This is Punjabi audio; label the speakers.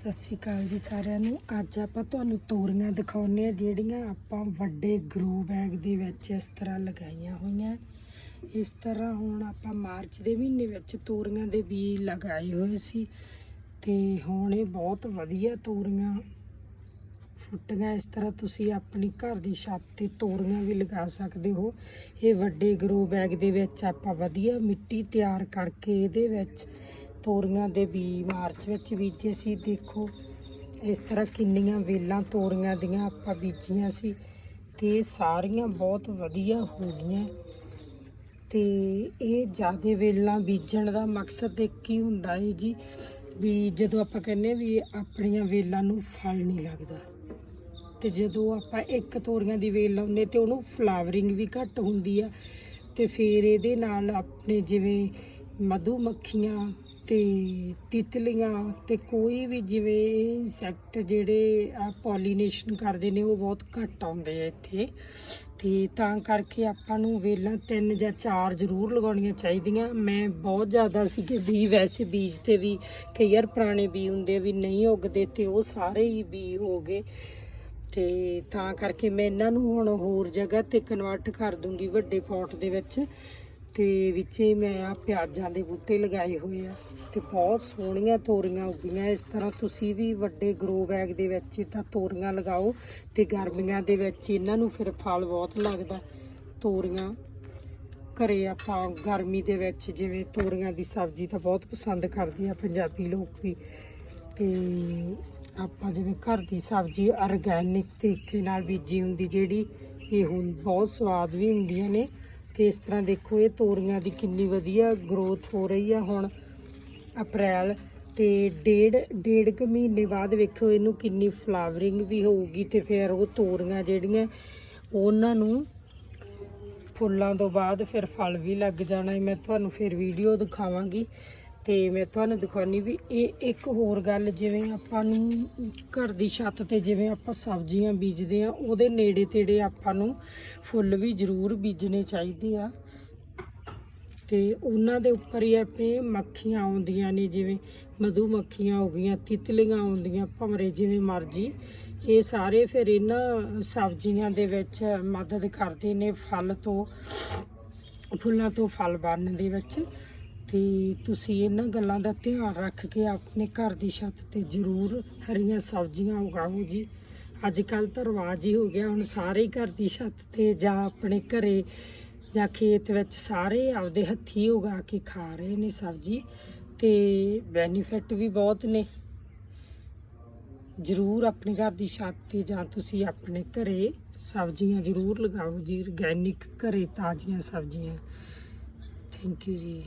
Speaker 1: ਸਤਿ ਸ਼੍ਰੀ ਅਕਾਲ ਜੀ ਸਾਰਿਆਂ ਨੂੰ। ਅੱਜ ਆਪਾਂ ਤੁਹਾਨੂੰ ਤੋਰੀਆਂ ਦਿਖਾਉਂਦੇ ਆ ਜਿਹੜੀਆਂ ਆਪਾਂ ਵੱਡੇ ਗਰੋ ਬੈਗ ਦੇ ਵਿੱਚ ਇਸ ਤਰ੍ਹਾਂ ਲਗਾਈਆਂ ਹੋਈਆਂ। ਇਸ ਤਰ੍ਹਾਂ ਹੁਣ ਆਪਾਂ ਮਾਰਚ ਦੇ ਮਹੀਨੇ ਵਿੱਚ ਤੋਰੀਆਂ ਦੇ ਬੀਜ ਲਗਾਏ ਹੋਏ ਸੀ ਤੇ ਹੁਣ ਇਹ ਬਹੁਤ ਵਧੀਆ ਤੋਰੀਆਂ ਫੁੱਟੀਆਂ। ਇਸ ਤਰ੍ਹਾਂ ਤੁਸੀਂ ਆਪਣੀ ਘਰ ਦੀ ਛੱਤ ਤੇ ਤੋਰੀਆਂ ਵੀ ਲਗਾ ਸਕਦੇ ਹੋ। ਇਹ ਵੱਡੇ ਗਰੋ ਬੈਗ ਦੇ ਵਿੱਚ ਆਪਾਂ ਵਧੀਆ ਮਿੱਟੀ ਤਿਆਰ ਕਰਕੇ ਇਹਦੇ ਵਿੱਚ ਤੋਰੀਆਂ ਦੇ ਬੀ ਮਾਰਚ ਵਿੱਚ ਬੀਜੇ ਸੀ। ਦੇਖੋ, ਇਸ ਤਰ੍ਹਾਂ ਕਿੰਨੀਆਂ ਵੇਲਾਂ ਤੋਰੀਆਂ ਦੀਆਂ ਆਪਾਂ ਬੀਜੀਆਂ ਸੀ ਤੇ ਸਾਰੀਆਂ ਬਹੁਤ ਵਧੀਆ ਹੋ ਗਈਆਂ। ਤੇ ਇਹ ਜਿਆਦੇ ਵੇਲਾਂ ਬੀਜਣ ਦਾ ਮਕਸਦ ਇੱਕ ਹੀ ਹੁੰਦਾ ਹੈ ਜੀ ਵੀ ਜਦੋਂ ਆਪਾਂ ਕਹਿੰਦੇ ਵੀ ਆਪਣੀਆਂ ਵੇਲਾਂ ਨੂੰ ਫਲ ਨਹੀਂ ਲੱਗਦਾ ਤੇ ਜਦੋਂ ਆਪਾਂ ਇੱਕ ਤੋਰੀਆਂ ਦੀ ਵੇਲ ਲਾਉਂਦੇ ਤੇ ਉਹਨੂੰ ਫਲਾਵਰਿੰਗ ਵੀ ਘੱਟ ਹੁੰਦੀ ਆ ਤੇ ਫਿਰ ਇਹਦੇ ਨਾਲ ਆਪਣੇ ਜਿਵੇਂ ਮਧੂ ਮੱਖੀਆਂ ਤੇ ਤਿਤਲੀਆਂ ਤੇ ਕੋਈ ਵੀ ਜਿਵੇਂ ਇਨਸੈਕਟ ਜਿਹੜੇ ਆ ਪੋਲੀਨੇਸ਼ਨ ਕਰਦੇ ਨੇ, ਉਹ ਬਹੁਤ ਘੱਟ ਆਉਂਦੇ ਆ ਇੱਥੇ। ਤੇ ਤਾਂ ਕਰਕੇ ਆਪਾਂ ਨੂੰ ਵੇਲਾਂ ਤਿੰਨ ਜਾਂ ਚਾਰ ਜ਼ਰੂਰ ਲਗਾਉਣੀਆਂ ਚਾਹੀਦੀਆਂ। ਮੈਂ ਬਹੁਤ ਜ਼ਿਆਦਾ ਸੀ ਕਿ ਵੀ ਵੈਸੇ ਬੀਜ ਤੇ ਵੀ ਕਈ ਵਾਰ ਪੁਰਾਣੇ ਬੀ ਹੁੰਦੇ ਵੀ ਨਹੀਂ ਉੱਗਦੇ ਤੇ ਉਹ ਸਾਰੇ ਹੀ ਬੀ ਹੋ ਗਏ। ਤੇ ਤਾਂ ਕਰਕੇ ਮੈਂ ਇਹਨਾਂ ਨੂੰ ਹੁਣ ਹੋਰ ਜਗ੍ਹਾ ਤੇ ਕਨਵਰਟ ਕਰ ਦੂੰਗੀ ਵੱਡੇ ਪੋਟ ਦੇ ਵਿੱਚ। ਤੇ ਵਿੱਚੇ ਮੈਂ ਆ ਪਿਆਜ਼ਾਂ ਦੇ ਬੂਟੇ ਲਗਾਏ ਹੋਏ ਆ ਤੇ ਬਹੁਤ ਸੋਹਣੀਆਂ ਤੋਰੀਆਂ ਉੱਗੀਆਂ। ਇਸ ਤਰ੍ਹਾਂ ਤੁਸੀਂ ਵੀ ਵੱਡੇ ਗਰੋ ਬੈਗ ਦੇ ਵਿੱਚ ਤਾਂ ਤੋਰੀਆਂ ਲਗਾਓ ਤੇ ਗਰਮੀਆਂ ਦੇ ਵਿੱਚ ਇਹਨਾਂ ਨੂੰ ਫਿਰ ਫਲ ਬਹੁਤ ਲੱਗਦਾ। ਤੋਰੀਆਂ ਘਰੇ ਆਪਾਂ ਗਰਮੀ ਦੇ ਵਿੱਚ ਜਿਵੇਂ ਤੋਰੀਆਂ ਦੀ ਸਬਜ਼ੀ ਤਾਂ ਬਹੁਤ ਪਸੰਦ ਕਰਦੇ ਆ ਪੰਜਾਬੀ ਲੋਕ ਵੀ। ਤੇ ਆਪਾਂ ਜਿਵੇਂ ਘਰ ਦੀ ਸਬਜ਼ੀ ਆਰਗੈਨਿਕ ਤਰੀਕੇ ਨਾਲ ਬੀਜੀ ਹੁੰਦੀ ਜਿਹੜੀ ਇਹ ਹੁਣ ਬਹੁਤ ਸਵਾਦ ਵੀ ਹੁੰਦੀਆਂ ਨੇ। ਤੇ ਇਸ ਤਰ੍ਹਾਂ ਦੇਖੋ ਇਹ ਤੋਰੀਆਂ ਦੀ ਕਿੰਨੀ ਵਧੀਆ ਗਰੋਥ ਹੋ ਰਹੀ ਆ ਹੁਣ ਅਪ੍ਰੈਲ ਤੇ ਡੇਢ ਡੇਢ ਕੁ ਮਹੀਨੇ ਬਾਅਦ ਵੇਖੋ ਇਹਨੂੰ ਕਿੰਨੀ ਫਲਾਵਰਿੰਗ ਵੀ ਹੋਊਗੀ ਤੇ ਫਿਰ ਉਹ ਤੋਰੀਆਂ ਜਿਹੜੀਆਂ ਉਹਨਾਂ ਨੂੰ ਫੁੱਲਾਂ ਤੋਂ ਬਾਅਦ ਫਿਰ ਫਲ ਵੀ ਲੱਗ ਜਾਣਾ ਮੈਂ ਤੁਹਾਨੂੰ ਫਿਰ ਵੀਡੀਓ ਦਿਖਾਵਾਂਗੀ। ਤੇ ਮੈਂ ਤੁਹਾਨੂੰ ਦਿਖਾਉਣੀ ਵੀ ਇਹ ਇੱਕ ਹੋਰ ਗੱਲ, ਜਿਵੇਂ ਆਪਾਂ ਨੂੰ ਘਰ ਦੀ ਛੱਤ ਤੇ ਜਿਵੇਂ ਆਪਾਂ ਸਬਜ਼ੀਆਂ ਬੀਜਦੇ ਆ ਉਹਦੇ ਨੇੜੇ ਤੇੜੇ ਆਪਾਂ ਨੂੰ ਫੁੱਲ ਵੀ ਜ਼ਰੂਰ ਬੀਜਣੇ ਚਾਹੀਦੇ ਆ। ਤੇ ਉਹਨਾਂ ਦੇ ਉੱਪਰ ਹੀ ਆਪਣੇ ਮੱਖੀਆਂ ਆਉਂਦੀਆਂ ਨੇ, ਜਿਵੇਂ ਮਧੂ ਮੱਖੀਆਂ ਹੋ ਗਈਆਂ, ਤਿਤਲੀਆਂ ਆਉਂਦੀਆਂ ਭਮਰੇ ਜਿਵੇਂ ਮਰਜ਼ੀ। ਇਹ ਸਾਰੇ ਫਿਰ ਇਹਨਾਂ ਸਬਜ਼ੀਆਂ ਦੇ ਵਿੱਚ ਮਦਦ ਕਰਦੇ ਨੇ, ਫਲ ਤੋਂ, ਫੁੱਲਾਂ ਤੋਂ ਫਲ ਬਣਨ ਦੇ ਵਿੱਚ। ਤੇ ਤੁਸੀਂ ਇਹਨਾਂ ਗੱਲਾਂ ਦਾ ਧਿਆਨ ਰੱਖ ਕੇ ਆਪਣੇ ਘਰ ਦੀ ਛੱਤ ਤੇ ਜ਼ਰੂਰ ਹਰੀਆਂ ਸਬਜ਼ੀਆਂ ਉਗਾਓ ਜੀ। ਅੱਜ ਕੱਲ ਤਾਂ ਰਿਵਾਜ ਹੀ ਹੋ ਗਿਆ, ਹੁਣ ਸਾਰੇ ਘਰ ਦੀ ਛੱਤ ਤੇ ਜਾਂ ਆਪਣੇ ਘਰੇ ਜਾਂ ਖੇਤ ਵਿੱਚ ਸਾਰੇ ਆਪਦੇ ਹੱਥੀ ਉਗਾ ਕੇ ਖਾ ਰਹੇ ਨੇ ਸਬਜ਼ੀ ਤੇ ਬੈਨੀਫਿਟ ਵੀ ਬਹੁਤ ਨੇ। ਜ਼ਰੂਰ ਆਪਣੇ ਘਰ ਦੀ ਛੱਤ ਤੇ ਜਾਂ ਤੁਸੀਂ ਆਪਣੇ ਘਰੇ ਸਬਜ਼ੀਆਂ ਜ਼ਰੂਰ ਲਗਾਓ ਜੀ ਆਰਗੈਨਿਕ ਘਰੇ ਤਾਜ਼ੀਆਂ ਸਬਜ਼ੀਆਂ। ਥੈਂਕ ਯੂ ਜੀ।